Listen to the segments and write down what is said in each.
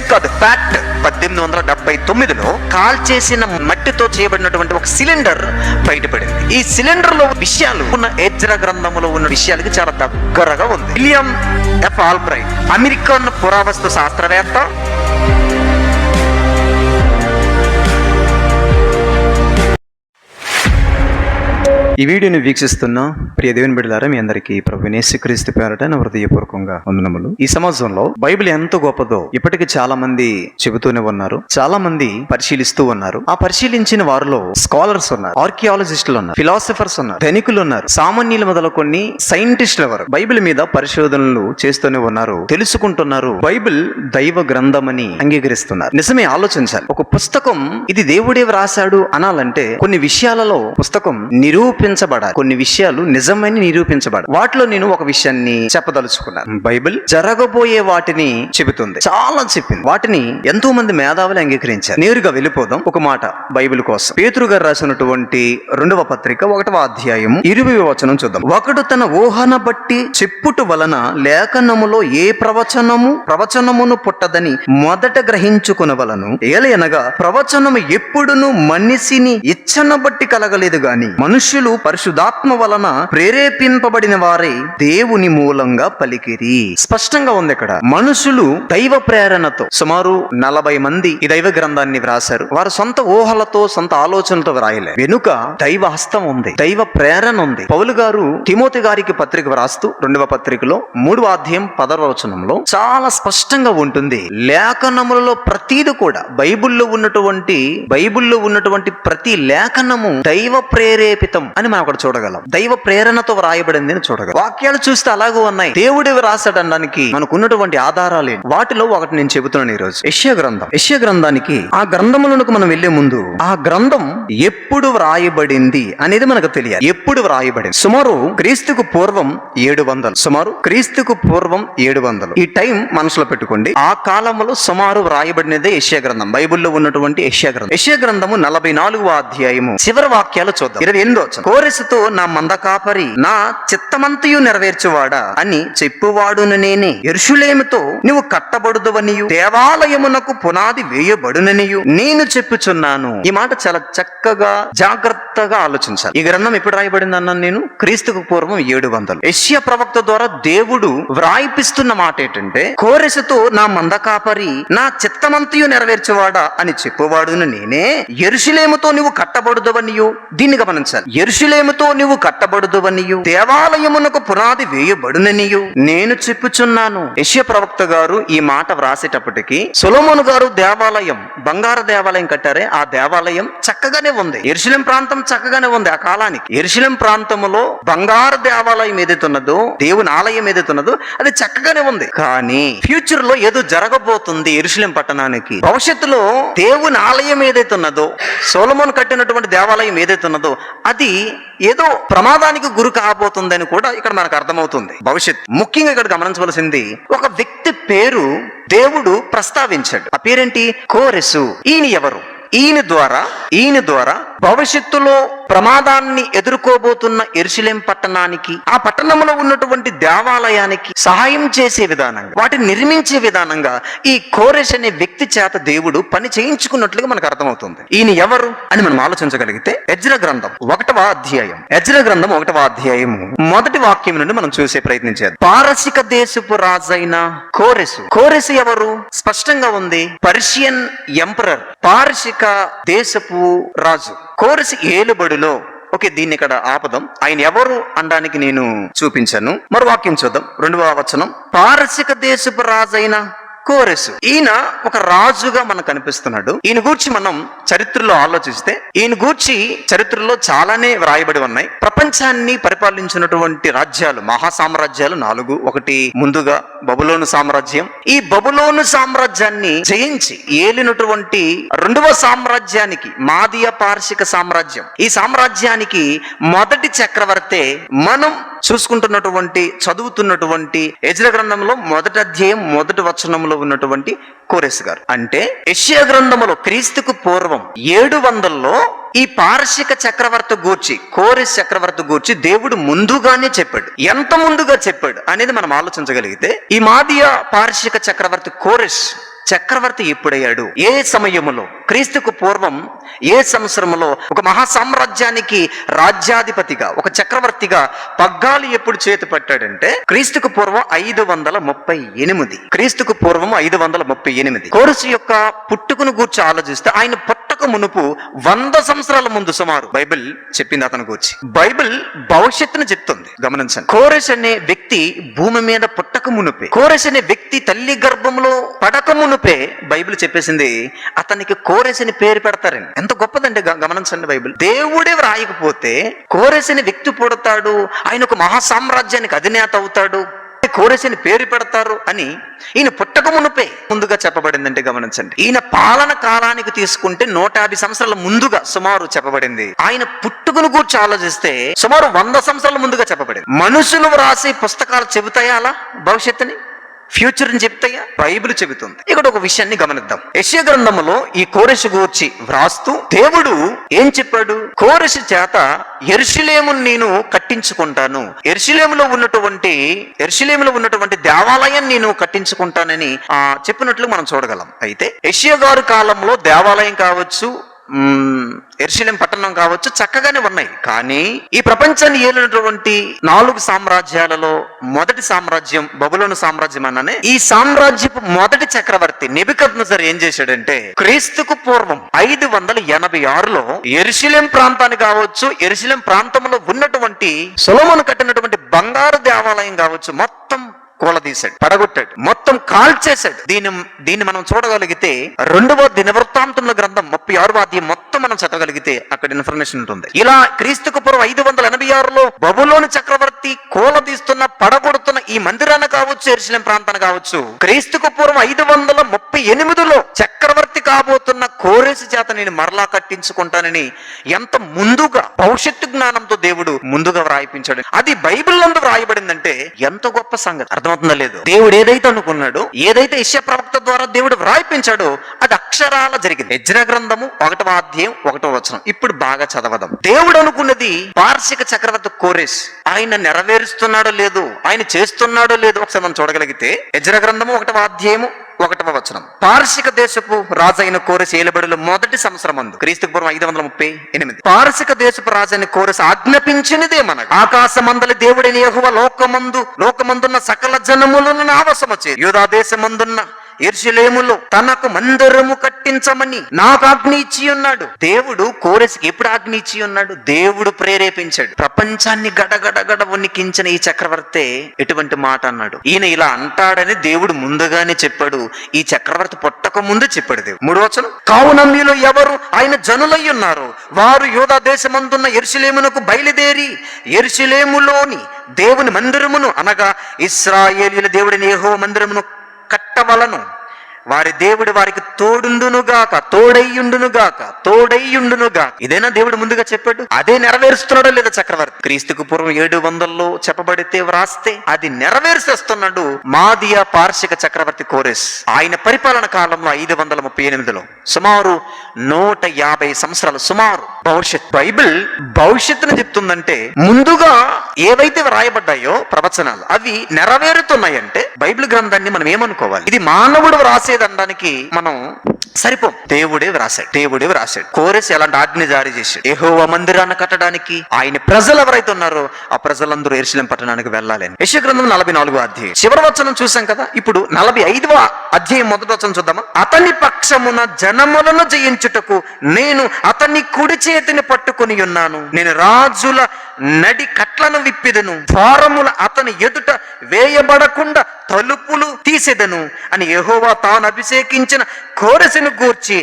Fake కాదు fact పద్దెనిమిది వందల డెబ్బై తొమ్మిదిలో కాల్ చేసిన మట్టితో చేయబడినటువంటి ఒక సిలిండర్ బయటపడింది. ఈ సిలిండర్లో విషయాలు ఉన్న ఎజ్ర గ్రంథంలో ఉన్న విషయాలకి చాలా దగ్గరగా ఉంది. విలియం ఎఫ్ ఆల్బ్రైట్ అమెరికన్ పురావస్తు శాస్త్రవేత్త ఈ వీడియోని వీక్షిస్తున్న ప్రియ దేవుని బిడ్డలారా మీ అందరికీ ప్రభు నేసుక్రీస్తు పేరట నా హృదయపూర్వకంగా వందనములు. ఈ సమాజంలో బైబిల్ ఎంత గొప్పదో ఇప్పటికి చాలా మంది చెబుతూనే ఉన్నారు చాలా మంది పరిశీలిస్తూ ఉన్నారు. ఆ పరిశీలించిన వారిలో స్కాలర్స్ ఉన్నారు ఆర్కియాలజిస్టులు ఉన్నారు ఫిలాసఫర్స్ ఉన్నారు ధనికులు ఉన్నారు సామాన్యులు మొదలుకొని సైంటిస్టులు ఎవరు? బైబిల్ మీద పరిశోధనలు చేస్తూనే ఉన్నారు తెలుసుకుంటున్నారు. బైబిల్ దైవ గ్రంథమని అంగీకరిస్తున్నారు. నిజమే ఆలోచించాలి. ఒక పుస్తకం ఇది దేవుడే వ్రాశాడు అనాలంటే కొన్ని విషయాలలో పుస్తకం నిరూప నిరూపించబడాలి. కొన్ని విషయాలు నిజమని నిరూపించబడాలి. వాటిలో నేను ఒక విషయాన్ని చెప్పదలుచుకున్నాను. బైబిల్ జరగబోయే వాటిని చెబుతుంది. చాలా చెప్పింది. వాటిని ఎంతో మంది మేధావులు అంగీకరించారు. నేరుగా వెళ్ళిపోదాం. ఒక మాట బైబిల్ కోసం. పేతురు గారు రాసినటువంటి రెండవ పత్రిక ఒకటవ అధ్యాయం ఇరవై వచనం చూద్దాం. ఒకడు తన ఊహన బట్టి చెప్పుట వలన లేఖనములో ఏ ప్రవచనము ప్రవచనమును పుట్టదని మొదట గ్రహించుకునవలను. ఏలయనగా ప్రవచనము ఎప్పుడును మనిషిని ఇచ్చన బట్టి కలగలేదు గాని మనుష్యులు పరిశుధాత్మ వలన ప్రేరేపింపబడిన వారే దేవుని మూలంగా పలికిరి. స్పష్టంగా ఉంది ఇక్కడ. మనుషులు దైవ ప్రేరణతో సుమారు నలభై మంది ఈ దైవ గ్రంథాన్ని వ్రాసారు వారు సొంత ఊహలతో సొంత ఆలోచనలతో వ్రాయలే. వెనుక దైవ హస్తం ఉంది దైవ ప్రేరణ ఉంది. పౌలు గారు తిమోతి గారికి పత్రిక వ్రాస్తూ రెండవ పత్రికలో మూడవ అధ్యాయం పదవచనంలో చాలా స్పష్టంగా ఉంటుంది. లేఖనములలో ప్రతిది కూడా బైబిల్లో ఉన్నటువంటి బైబిల్లో ఉన్నటువంటి ప్రతి లేఖనము దైవ ప్రేరేపితం అని మనం అక్కడ చూడగలం. దైవ ప్రేరణతో వ్రాయబడింది అని చూడగలం. వాక్యాలు చూస్తే అలాగే ఉన్నాయి. దేవుడు రాశాడనడానికి మనకు ఉన్నటువంటి ఆధారాలు ఏంటి? వాటిలో ఒకటి నేను చెబుతున్నాను ఈ రోజు యశ్య గ్రంథం. యశ్య గ్రంథానికి ఆ గ్రంథములకు మనం వెళ్ళే ముందు ఆ గ్రంథం ఎప్పుడు వ్రాయబడింది అనేది మనకు తెలియాలి. ఎప్పుడు వ్రాయబడింది? సుమారు క్రీస్తుకు పూర్వం ఏడు వందలు. సుమారు క్రీస్తుకు పూర్వం ఏడు వందలు. ఈ టైం మనసులో పెట్టుకోండి. ఆ కాలంలో సుమారు వ్రాయబడినదే యశ్య గ్రంథం. బైబిల్లో ఉన్నటువంటి యశ్య గ్రంథం. యశ్య గ్రంథము నలభై నాలుగు అధ్యాయము. చివరి వాక్యాలు చూద్దాం. ఇరవై ఎనిమిదో కోరిసతో నా మంద కాపరి నా చిత్తమంతయు నెరవేర్చువాడా అని చెప్పువాడును నేనే. ఎరుషులేముతో నువ్వు కట్టబడుదవనియు దేవాలయమునకు పునాది వేయబడుననియు నేను చెప్పుచున్నాను. ఈ మాట చాలా చక్కగా జాగ్రత్తగా ఆలోచించాలి. ఈ గ్రంథం ఎప్పుడు రాయబడింది అన్నాను నేను? క్రీస్తుకు పూర్వం ఏడు వందలు. యెషయా ప్రవక్త ద్వారా దేవుడు వ్రాయిపిస్తున్న మాట ఏంటంటే కోరెసుతో నా మంద కాపరి నా చిత్తమంతయు నెరవేర్చువాడా అని చెప్పువాడును నేనే. ఎరుషులేముతో నువ్వు కట్టబడుదవనియు దీన్ని గమనించాలి. ఎరుషులేముతో నువ్వు కట్టబడుదువనియు. దేవాలయమునకు పునాది వేయబడుననియు. నేను చెప్పుచున్నాను. యశ్య ప్రవక్త గారు ఈ మాట వ్రాసేటప్పటికి సొలోమోను గారు దేవాలయం బంగారు దేవాలయం కట్టారే ఆ దేవాలయం చక్కగానే ఉంది. ఎరుశలం ప్రాంతం చక్కగానే ఉంది ఆ కాలానికి. ఎరుశలం ప్రాంతములో బంగారు దేవాలయం ఏదైతే ఉన్నదో దేవుని ఆలయం ఏదైతే ఉన్నదో అది చక్కగానే ఉంది. కానీ ఫ్యూచర్లో ఏదో జరగబోతుంది ఎరుశలం పట్టణానికి. భవిష్యత్తులో దేవుని ఆలయం ఏదైతే ఉన్నదో సోలమోన్ కట్టినటువంటి దేవాలయం ఏదైతే ఉన్నదో అది ఏదో ప్రమాదానికి గురి కాబోతుందని కూడా ఇక్కడ మనకు అర్థమవుతుంది. భవిష్యత్ ముఖ్యంగా ఇక్కడ గమనించవలసింది ఒక వ్యక్తి పేరు దేవుడు ప్రస్తావించాడు. ఆ పేరేంటి? కోరెసు. ఈయన ఎవరు? ఈయన ద్వారా ఈయన ద్వారా భవిష్యత్తులో ప్రమాదాన్ని ఎదుర్కోబోతున్న ఎరుసలేం పట్టణానికి ఆ పట్టణంలో ఉన్నటువంటి దేవాలయానికి సహాయం చేసే విధానంగా వాటిని నిర్మించే విధానంగా ఈ కోరెష్ అనే వ్యక్తి చేత దేవుడు పని చేయించుకున్నట్లుగా మనకు అర్థమవుతుంది. ఈయన ఎవరు అని మనం ఆలోచించగలిగితే ఎజ్ర గ్రంథం ఒకటవ అధ్యాయం. ఎజ్ర గ్రంథం ఒకటవ అధ్యాయము మొదటి వాక్యం నుండి మనం చూసే ప్రయత్నించేది పారసిక దేశపు రాజైన కోరెసు. కోరెసు ఎవరు? స్పష్టంగా ఉంది. పర్షియన్ ఎంపరర్ పారసిక దేశపు రాజు. కోరెసు ఏలుబడులు. ఓకే దీన్ని ఇక్కడ ఆపదం. ఆయన ఎవరు అనడానికి నేను చూపించాను. మరో వాక్యం చూద్దాం. రెండవ వచనం. పారసిక దేశపు రాజైన కోరెసు ఈయన ఒక రాజుగా మనకు కనిపిస్తున్నాడు. ఈయన గూర్చి మనం చరిత్రలో ఆలోచిస్తే ఈయన గూర్చి చరిత్రలో చాలానే వ్రాయబడి ఉన్నాయి. ప్రపంచాన్ని పరిపాలించినటువంటి రాజ్యాలు మహా సామ్రాజ్యాలు నాలుగు. ఒకటి ముందుగా బబులోను సామ్రాజ్యం. ఈ బబులోను సామ్రాజ్యాన్ని జయించి ఏలినటువంటి రెండవ సామ్రాజ్యానికి మాదియ పార్షిక సామ్రాజ్యం. ఈ సామ్రాజ్యానికి మొదటి చక్రవర్తే మనం చూసుకుంటున్నటువంటి చదువుతున్నటువంటి యజ్ర గ్రంథంలో మొదటి అధ్యాయం మొదటి వచనంలో ఉన్నటువంటి కోరెస్ గారు. అంటే యెషయా గ్రంథములో క్రీస్తుకు పూర్వం ఏడు వందల్లో ఈ పార్షిక చక్రవర్తి గూర్చి కోరెస్ చక్రవర్తి గూర్చి దేవుడు ముందుగానే చెప్పాడు. ఎంత ముందుగా చెప్పాడు అనేది మనం ఆలోచించగలిగితే ఈ మాదియా పార్షిక చక్రవర్తి కోరెస్ చక్రవర్తి ఎప్పుడయ్యాడు? ఏ సమయములో? క్రీస్తుకు పూర్వం ఏ సంవత్సరములో? ఒక మహా సామ్రాజ్యానికి రాజ్యాధిపతిగా ఒక చక్రవర్తిగా పగ్గాలు ఎప్పుడు చేతి పట్టాడంటే క్రీస్తుకు పూర్వం ఐదు వందల ముప్పై ఎనిమిది. క్రీస్తుకు పూర్వం ఐదు వందల ముప్పై ఎనిమిది. కోరుసు యొక్క పుట్టుకును గూర్చి ఆలోచిస్తే ఆయన అంతకు మునుపు వంద సంవత్సరాల ముందు సుమారు బైబిల్ చెప్పింది అతను గురించి. బైబిల్ భవిష్యత్తును చెప్తుంది. గమనించండి. కోరెస్ అనే వ్యక్తి భూమి మీద పుట్టక మునుపే కోరెస్ అనే వ్యక్తి తల్లి గర్భంలో పడక మునుపే బైబిల్ చెప్పేసింది అతనికి కోరెస్ అని పేరు పెడతారని ఎంత గొప్పదండి గమనించండి బైబిల్. దేవుడే రాయకపోతే కోరెస్ అనే వ్యక్తి పుడతాడు ఆయన ఒక మహాసామ్రాజ్యానికి అధినేత అవుతాడు కోరెస్ పేరు పెడతారు అని ఈయన పుట్టక మునుపే ముందుగా చెప్పబడిందంటే గమనించండి. ఈయన పాలన కాలానికి తీసుకుంటే నూట యాభై సంవత్సరాల ముందుగా సుమారు చెప్పబడింది. ఆయన పుట్టుకను గూర్చి ఆలోచిస్తే సుమారు వంద సంవత్సరాల ముందుగా చెప్పబడింది. మనుషులు రాసి పుస్తకాలు చెబుతాయా అలా? భవిష్యత్తుని? ఫ్యూచర్ అని చెప్తాయా బైబిల్ చెబుతుంది. ఇక్కడ ఒక విషయాన్ని గమనిద్దాం. యశ్య గ్రంథంలో ఈ కోరెషు గూర్చి వ్రాస్తూ దేవుడు ఏం చెప్పాడు? కోరెషు చేత ఎరుషులేము నేను కట్టించుకుంటాను. ఎరుషులేములో ఉన్నటువంటి ఎరుషులేములో ఉన్నటువంటి దేవాలయం నేను కట్టించుకుంటానని ఆ చెప్పినట్లు మనం చూడగలం. అయితే యశ్య గారు కాలంలో దేవాలయం కావచ్చు ఎరుషలేం పట్టణం కావచ్చు చక్కగానే ఉన్నాయి. కానీ ఈ ప్రపంచాన్ని ఏలినటువంటి నాలుగు సామ్రాజ్యాలలో మొదటి సామ్రాజ్యం బబులోను సామ్రాజ్యం అన్ననే ఈ సామ్రాజ్యపు మొదటి చక్రవర్తి నెబికద్నజర్ ఏం చేశాడంటే క్రీస్తుకు పూర్వం ఐదు వందల ఎనభై ఆరులో ఎరుషలేం ప్రాంతాన్ని కావచ్చు ఎరుశిలేం ప్రాంతంలో ఉన్నటువంటి సొలమును కట్టినటువంటి బంగారు దేవాలయం కావచ్చు మొత్తం కూలదీశాడు పడగొట్టాడు మొత్తం కాల్చేశాడు. దీని దీన్ని మనం చూడగలిగితే రెండవ దినవృత్తాంతముల గ్రంథం ముప్పై ఆరు అధ్యాయం మొత్తం మనం చదవగలిగితే అక్కడ ఇన్ఫర్మేషన్ ఉంటుంది. ఇలా క్రీస్తుకు పూర్వం ఐదు వందల ఎనభై ఆరులో బబులోని చక్రవర్తి కూలదీస్తున్న పడగొడుతున్న ఈ మందిరాన్ని కావచ్చు ఎరుసలేం ప్రాంతాన్ని కావచ్చు క్రీస్తుకు పూర్వం ఐదు వందల ముప్పై ఎనిమిదిలో కోరేసి చేత నేను మరలా కట్టించుకుంటానని ఎంత ముందుగా భవిష్యత్తు జ్ఞానంతో దేవుడు ముందుగా వ్రాయిపించాడు. అది బైబిల్ నందు వ్రాయబడిందంటే ఎంత గొప్ప సంగతి. అర్థమవుతుందా లేదు? దేవుడు ఏదైతే అనుకున్నాడో ఏదైతే ఇష్య ప్రవక్త ద్వారా దేవుడు వ్రాయిపించాడో అది అక్షరాల జరిగింది. యజ్ర గ్రంథము ఒకటవ అధ్యాయం ఒకటో వచనం. ఇప్పుడు బాగా చదవదాం. దేవుడు అనుకున్నది పార్శిక చక్రవర్తి కోరేస్. ఆయన నెరవేరుస్తున్నాడో లేదు ఆయన చేస్తున్నాడో లేదు ఒకసారి మనం చూడగలిగితే యజ్ర గ్రంథము ఒకటవ అధ్యాయము ఒకటవ వచనం. పార్శిక దేశపు రాజైన కోరస్ ఏలుబడిలో మొదటి సంవత్సరం అందు క్రీస్తుకు పూర్వం ఐదు వందల ముప్పై ఎనిమిది. పార్శిక దేశపు రాజైన కోరస్ ఆజ్ఞాపించినదే మనకు. ఆకాశమందలి దేవుడిని యెహోవా లోకమందు లోకమందున్న సకల జనములను ఆవసమచ్చే యూదా దేశమందున్న ఎర్షులేములో తనకు మందిరము కట్టించమని నాకు ఆజ్ఞ ఇచ్చి ఉన్నాడు దేవుడు కోరెస్కి ఎప్పుడు ఆజ్ఞ ఇచ్చి ఉన్నాడు దేవుడు ప్రేరేపించాడు. ప్రపంచాన్ని గడగడ గడ వణికించిన ఈ చక్రవర్తే ఎటువంటి మాట అన్నాడు? ఈయన ఇలా అంటాడని దేవుడు ముందుగానే చెప్పాడు. ఈ చక్రవర్తి పుట్టక ముందు చెప్పాడు దేవుడు. మూడు వచనం కావున మీలో ఎవరు ఆయన జనులై ఉన్నారు? వారు యోధా దేశమందున్న ఎరుసలేమునకు బయలుదేరి ఎరుసలేములోని దేవుని మందిరమును అనగా ఇస్రాయేలీల దేవుడిని ఏహో మందిరమును కట్టవలను వారి దేవుడు వారికి తోడుండునుగాక తోడయ్యుండునుగాక తోడయ్యుండునుగాక. ఇదేనా దేవుడు ముందుగా చెప్పాడు? అదే నెరవేరుస్తున్నాడో లేదా చక్రవర్తి? క్రీస్తుకు పూర్వం ఏడు వందల్లో చెప్పబడితే వ్రాస్తే అది నెరవేర్చేస్తున్నాడు మాదియా పార్షిక చక్రవర్తి కోరెస్. ఆయన పరిపాలన కాలంలో ఐదు వందల ముప్పై ఎనిమిదిలో. సుమారు నూట యాభై సంవత్సరాలు సుమారు. భవిష్యత్ బైబిల్ భవిష్యత్తును చెప్తుందంటే ముందుగా ఏవైతే వ్రాయబడ్డాయో ప్రవచనాలు అవి నెరవేరుతున్నాయంటే బైబిల్ గ్రంథాన్ని మనం ఏమనుకోవాలి? ఇది మానవుడు వ్రాసేదనడానికి మనం సరిపోం. దేవుడే వ్రాసాడు దేవుడే వ్రాసాడు కోరేసి ఎలాంటి ఆజ్ఞ జారీ చేశాడు? ఏహోవ మందిరాన్ని కట్టడానికి ఆయన ప్రజలు ఎవరైతే ఉన్నారో ఆ ప్రజలందరూ ఎరుశలం పట్టణానికి వెళ్ళాలని. యశ గ్రంథం నలభై నాలుగో అధ్యాయం. చివరి వచనం చూసాం కదా? ఇప్పుడు నలభై ఐదవ అధ్యాయం మొదటి వచనం చూద్దామా? అతని పక్షమున జనములను జయించుటకు నేను అతని కుడి చేతిని పట్టుకుని ఉన్నాను. నేను రాజుల నడి కట్లను విప్పిదను ద్వారముల అతని ఎదుట వేయబడకుండా తలుపులు తీసెదను అని యహోవా తాను అభిషేకించిన కోరసను గూర్చి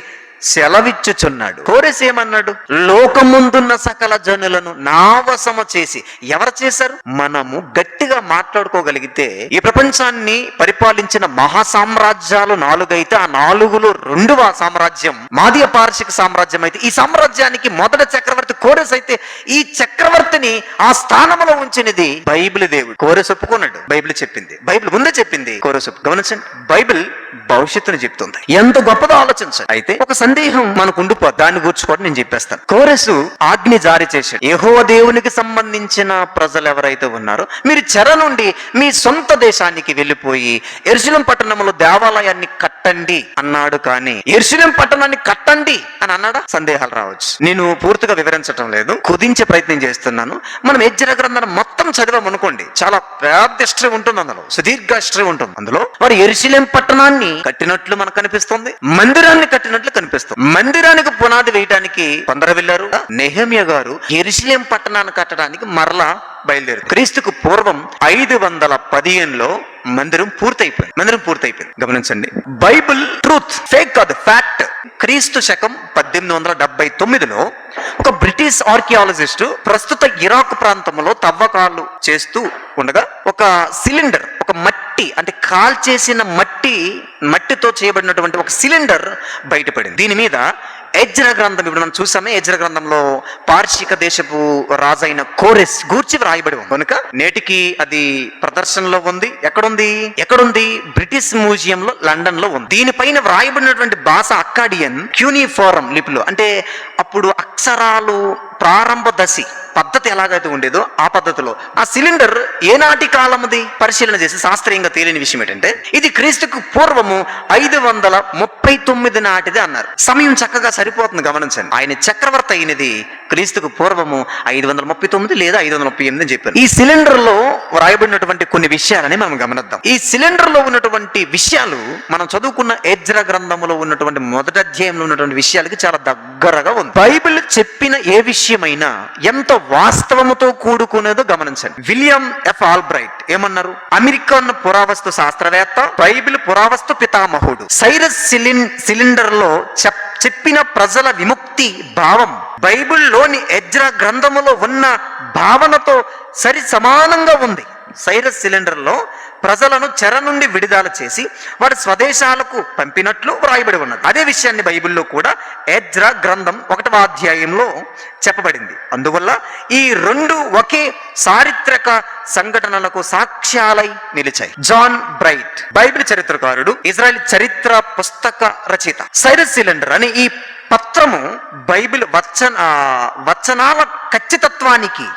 సెలవిచ్చుచున్నాడు. కోరెస్ ఏమన్నాడు? లోకముందున్న సకల జనులను నావసమ చేసి ఎవరు చేశారు? మనము గట్టిగా మాట్లాడుకోగలిగితే ఈ ప్రపంచాన్ని పరిపాలించిన మహా సామ్రాజ్యాలు నాలుగైతే ఆ నాలుగులో రెండవ సామ్రాజ్యం మాదియ పార్షిక సామ్రాజ్యం అయితే. ఈ సామ్రాజ్యానికి మొదటి చక్రవర్తి కోరెస్ అయితే ఈ చక్రవర్తిని ఆ స్థానంలో ఉంచినది బైబిల్ దేవుడు. కోరెస్ ఒప్పుకున్నాడు. బైబిల్ చెప్పింది. బైబిల్ ముందే చెప్పింది. కోరెస్ గమనించండి. బైబిల్ భవిష్యత్తును చెప్తుంది. ఎంత గొప్పదో ఆలోచించండి. అయితే ఒక సందేహం మనకు ఉండిపో దాన్ని గురించి కూడా నేను చెప్పేస్తాను. కోరసు ఆజ్ఞ జారీ చేశాడు. యహో దేవునికి సంబంధించిన ప్రజలు ఎవరైతే ఉన్నారో మీరు చెర నుండి మీ సొంత దేశానికి వెళ్ళిపోయి ఎరుశలం పట్టణంలో దేవాలయాన్ని కట్టండి అన్నాడు కానీ ఎరుశలం పట్టణాన్ని కట్టండి అని అన్నాడా? సందేహాలు రావచ్చు. నేను పూర్తిగా వివరించడం లేదు కుదించే ప్రయత్నం చేస్తున్నాను. మనం ఎజ్జర గ్రంథాన్ని మొత్తం చదివాం అనుకోండి చాలా పెద్ద హిస్టరీ ఉంటుంది అందులో సుదీర్ఘ హిస్టరీ ఉంటుంది అందులో. వారు ఎరుశలేం పట్టణాన్ని కట్టినట్లు మనకు కనిపిస్తుంది మందిరాన్ని కట్టినట్లు కనిపిస్తుంది. మందిరానికి పునాది వేయడానికి కొందరు వెళ్ళారు. నెహమ్య గారు ఎరుశలేం పట్టణాన్ని కట్టడానికి మరలా బయలుదేరు క్రీస్తుకు పూర్వం ఐదు వందల పదిహేనులో మందిరం పూర్తయిపోయింది. మందిరం పూర్తయిపోయింది. గమనించండి. బైబిల్ ట్రూత్ ఫేక్ కాదు ఫ్యాక్ట్. క్రీస్తు శకం పద్దెనిమిది వందల డెబ్బై తొమ్మిదిలో ఒక బ్రిటిష్ ఆర్కియాలజిస్ట్ ప్రస్తుత ఇరాక్ ప్రాంతంలో తవ్వకాలు చేస్తూ ఉండగా ఒక సిలిండర్ ఒక మట్టి అంటే కాల్చేసిన మట్టి మట్టితో చేయబడినటువంటి ఒక సిలిండర్ బయటపడింది. దీని మీద ఎజ్ర గ్రంథం ఇప్పుడు మనం చూసామే ఎజ్ర గ్రంథంలో పార్షిక దేశపు రాజైన కోరెస్ గూర్చి వ్రాయబడి ఉంది. కనుక నేటికి అది ప్రదర్శనలో ఉంది. ఎక్కడుంది? ఎక్కడుంది? బ్రిటిష్ మ్యూజియం లో లండన్లో ఉంది. దీనిపైన వ్రాయబడినటువంటి భాష అక్కాడియన్ క్యూనిఫోరం లిపిలో. అంటే అప్పుడు అక్షరాలు ప్రారంభ దశి. పద్ధతి ఎలాగైతే ఉండేదో ఆ పద్ధతిలో ఆ సిలిండర్ ఏనాటి కాలముది? పరిశీలన చేసి శాస్త్రీయంగా తేలిన విషయం ఏంటంటే ఇది క్రీస్తుకు పూర్వము ఐదు వందల ముప్పై తొమ్మిది నాటిది అన్నారు. సమయం చక్కగా సరిపోతుంది గమనించండి. ఆయన చక్రవర్తి అయినది క్రీస్తుకు పూర్వము ఐదు వందల ముప్పై తొమ్మిది లేదా ఐదు వందల ముప్పై ఎనిమిది అని చెప్పారు. ఈ సిలిండర్లో వ్రాయబడినటువంటి కొన్ని విషయాలని మనం గమనిద్దాం. ఈ సిలిండర్లో ఉన్నటువంటి విషయాలు మనం చదువుకున్న ఎజ్ర గ్రంథములో ఉన్నటువంటి మొదటి అధ్యాయంలో ఉన్నటువంటి విషయాలకి చాలా దగ్గరగా ఉంది. బైబిల్ చెప్పిన ఏ విషయమైనా ఎంత వాస్తవముతో కూడుకునేదో గమనించండి. విలియం ఎఫ్ ఆల్బ్రైట్ ఏమన్నారు? అమెరికన్ పురావస్తు శాస్త్రవేత్త బైబిల్ పురావస్తు పితామహుడు. సైరస్ సిలిన్ సిలిండర్లో చెప్ చెప్పిన ప్రజల విముక్తి భావం బైబిల్లోని ఎజ్ర గ్రంథములో ఉన్న భావనతో సరి సమానంగా ఉంది. సైరస్ సిలిండర్లో ప్రజలను చెర నుండి విడుదల చేసి వారి స్వదేశాలకు పంపినట్లు వ్రాయబడి ఉన్నది. అదే విషయాన్ని బైబిల్లో కూడా ఎజ్ర గ్రంథం ఒకటవ అధ్యాయంలో చెప్పబడింది. అందువల్ల ఈ రెండు ఒకే చారిత్రక సంఘటనలకు సాక్ష్యాలై నిలిచాయి. జాన్ బ్రైట్ బైబిల్ చరిత్రకారుడు ఇజ్రాయెల్ చరిత్ర పుస్తక రచయిత. సైరస్ సిలిండర్ అనే ఈ పత్రము బైబిల్ వచన వచనాల ఖచ్చితత్వానికి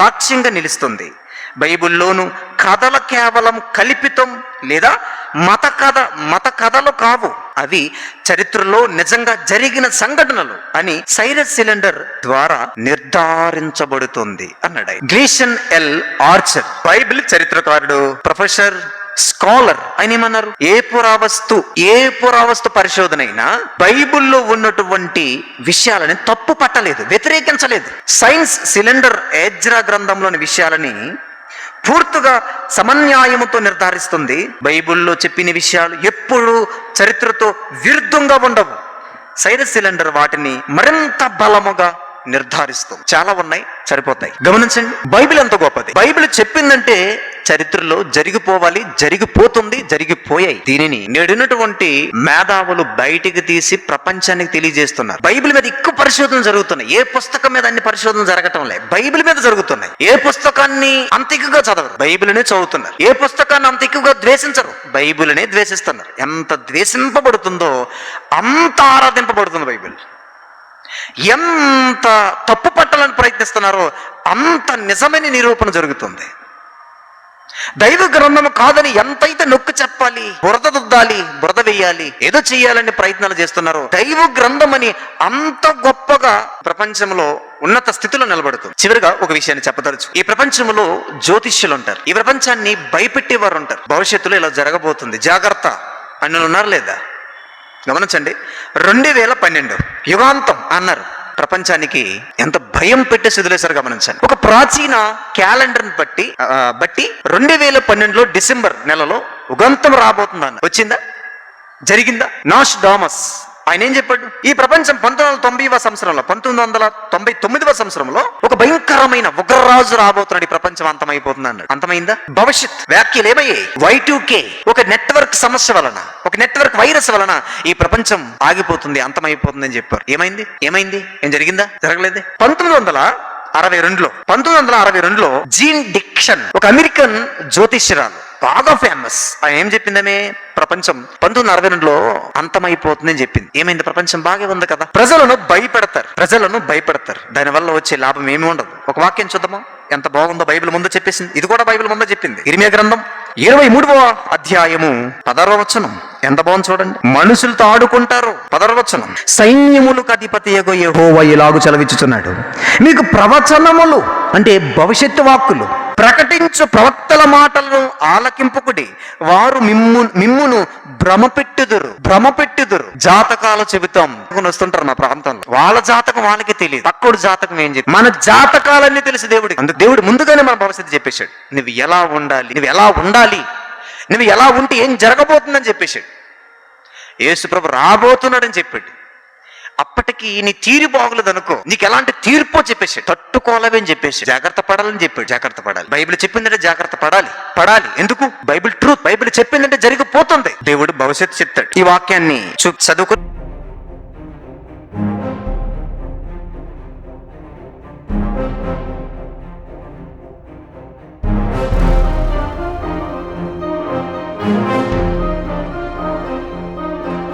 సాక్ష్యంగా నిలుస్తుంది. బైబిల్లోను కథలు కేవలం కల్పితం లేదా మత కథ మత కథలు కావు. అవి చరిత్రలో నిజంగా జరిగిన సంఘటనలు అని సైరస్ సిలిండర్ ద్వారా నిర్ధారించబడుతుంది అన్నాడు. గ్లీషన్ ఎల్ ఆర్చర్ బైబిల్ చరిత్రకారుడు ప్రొఫెసర్ స్కాలర్ ఆయన ఏమన్నారు? ఏ పురావస్తు ఏ పురావస్తు పరిశోధన అయినా బైబిల్లో ఉన్నటువంటి విషయాలని తప్పు పట్టలేదు వ్యతిరేకించలేదు. సైన్స్ సిలిండర్ ఏజ్రా గ్రంథంలోని విషయాలని పూర్తిగా సమన్యాయముతో నిర్ధారిస్తుంది. బైబిల్లో చెప్పిన విషయాలు ఎప్పుడూ చరిత్రతో విరుద్ధంగా ఉండవు. సైరస్ సిలిండర్ వాటిని మరింత బలముగా నిర్ధారిస్తుంది. చాలా ఉన్నాయి సరిపోతాయి. గమనించండి బైబిల్ ఎంత గొప్పది. బైబిల్ చెప్పిందంటే చరిత్రలో జరిగిపోవాలి జరిగిపోతుంది జరిగిపోయాయి. దీనిని నేడున్నటువంటి మేధావులు బయటికి తీసి ప్రపంచానికి తెలియజేస్తున్నారు. బైబిల్ మీద ఎక్కువ పరిశోధన జరుగుతున్నాయి. ఏ పుస్తకం మీద అన్ని పరిశోధన జరగటం లే బైబిల్ మీద జరుగుతున్నాయి. ఏ పుస్తకాన్ని అంత ఎక్కువగా చదవరు? బైబిల్నే చదువుతున్నారు. ఏ పుస్తకాన్ని అంత ఎక్కువగా ద్వేషించరు? బైబిల్నే ద్వేషిస్తున్నారు. ఎంత ద్వేషింపబడుతుందో అంత ఆరాధింపబడుతుంది బైబిల్. ఎంత తప్పు పట్టాలని ప్రయత్నిస్తున్నారో అంత నిజమైన నిరూపణ జరుగుతుంది. దైవ గ్రంథము కాదని ఎంతైతే నొక్కి చెప్పాలి బురద దుద్దాలి బురద వేయాలి ఏదో చేయాలని ప్రయత్నాలు చేస్తున్నారో దైవ గ్రంథం అని అంత గొప్పగా ప్రపంచంలో ఉన్నత స్థితిలో నిలబడుతుంది. చివరిగా ఒక విషయాన్ని చెప్పదలుచు. ఈ ప్రపంచంలో జ్యోతిష్యులు ఉంటారు. ఈ ప్రపంచాన్ని భయపెట్టేవారు ఉంటారు. భవిష్యత్తులో ఇలా జరగబోతుంది. జాగ్రత్త. అని ఉన్నారు లేదా? గమనించండి. రెండు వేల పన్నెండు. యుగాంతం అన్నారు. ప్రపంచానికి ఎంత భయం పెట్టేసి వదిలేశారు గమనించండి ఒక ప్రాచీన క్యాలెండర్ బట్టి బట్టి రెండు వేల పన్నెండులో డిసెంబర్ నెలలో ఉగంతం రాబోతుందన్న వచ్చిందా? జరిగిందా? నాష్ డామస్ ఆయన ఏం చెప్పాడు? ఈ ప్రపంచం పంతొమ్మిది వందల తొంభైవ సంవత్సరంలో పంతొమ్మిది వందల తొంభై తొమ్మిదవ సంవత్సరంలో ఒక భయంకరమైన ఉగ్రరాజు రాబోతున్నాడు ఈ ప్రపంచం అంతమైపోతుంది అన్నాడు. అంతమైందా? భవిష్యత్ వ్యాఖ్యలు ఏమయ్యాయి? వై కే ఒక నెట్వర్క్ సమస్య వలన ఒక నెట్వర్క్ వైరస్ వలన ఈ ప్రపంచం ఆగిపోతుంది అంతమైపోతుంది అని చెప్పారు. ఏమైంది? ఏమైంది? ఏం జరిగిందా? జరగలేదు? పంతొమ్మిది వందల అరవై రెండులో పంతొమ్మిది వందల అరవై రెండులో జీన్ డిక్షన్ ఒక అమెరికన్ జ్యోతిష్యురాలు బాగా ఫేమస్ ఆయన ఏం చెప్పిందమే? ప్రపంచం పంతొమ్మిది అరవై రెండులో అంతమైపోతుందని చెప్పింది. ఏమైంది? ప్రపంచం బాగా ఉంది కదా. ప్రజలను భయపెడతారు. ప్రజలను భయపెడతారు. దానివల్ల వచ్చే లాభం ఏమి ఉండదు. ఒక వాక్యం చూద్దామా? ఎంత బాగుందో బైబిల్ ముందు చెప్పేసింది. ఇది కూడా బైబిల్ ముందు చెప్పింది. ఇరిమే గ్రంథం ఇరవై మూడవ అధ్యాయము పదవ వచనం. ఎంత బాగుంది చూడండి. మనుషులతో ఆడుకుంటారు. పదరవచనం. సైన్యములకు అధిపతి యెహోవా ఇలాగు చలవిచ్చుచున్నాడు. మీకు ప్రవచనములు అంటే భవిష్యత్తు వాక్కులు ప్రకటించు ప్రవక్తల మాటలను ఆలకింపుకుడి వారు మిమ్ము మిమ్మును భ్రమపెట్టుదురు భ్రమపెట్టుదురు. జాతకాలు చెబుతాం. వస్తుంటారు మా ప్రాంతంలో. వాళ్ళ జాతకం వాళ్ళకి తెలియదు. తక్కువ జాతకం ఏం చెప్పి? మన జాతకాలన్నీ తెలుసు దేవుడికి. అందుకు దేవుడు ముందుగానే మన భవిష్యత్తు చెప్పేశాడు. నువ్వు ఎలా ఉండాలి? నువ్వు ఎలా ఉండాలి? నువ్వు ఎలా ఉంటే ఏం జరగబోతుందని చెప్పేశాడు. యేసుప్రభు రాబోతున్నాడని చెప్పాడు. అప్పటికి నీ తీరు బాగులేదు అనుకో నీకు ఎలాంటి తీర్పో చెప్పేసి తట్టుకోలేవని అని చెప్పేసి జాగ్రత్త పడాలని చెప్పాడు. జాగ్రత్త పడాలి. బైబిల్ చెప్పిందంటే జాగ్రత్త పడాలి. పడాలి. ఎందుకు? Bible truth. బైబిల్ చెప్పిందంటే జరిగిపోతుంది. దేవుడు భవిష్యత్తు చెప్తాడు. ఈ వాక్యాన్ని చూ- చదువుకు